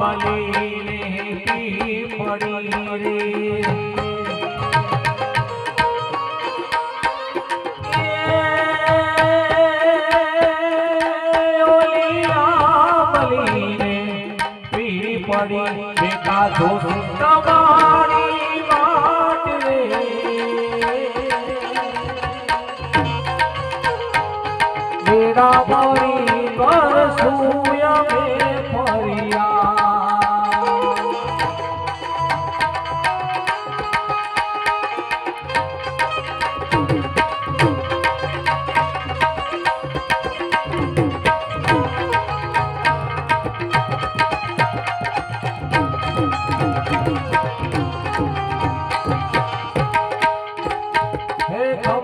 બલીને પી પડી રે પડી બેટા દોસ્ત તમારી વાટ રે મેરા મારી પરસું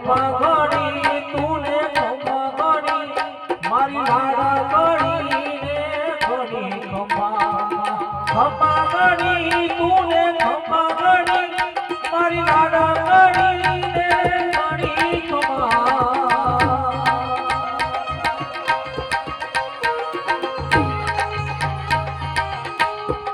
ઘડી તું ને ઘડી મારી લાડા ઘડી ને ઘડી ખંભા. ખંભા ઘડી તું ને ખંભા ઘડી મારી લાડા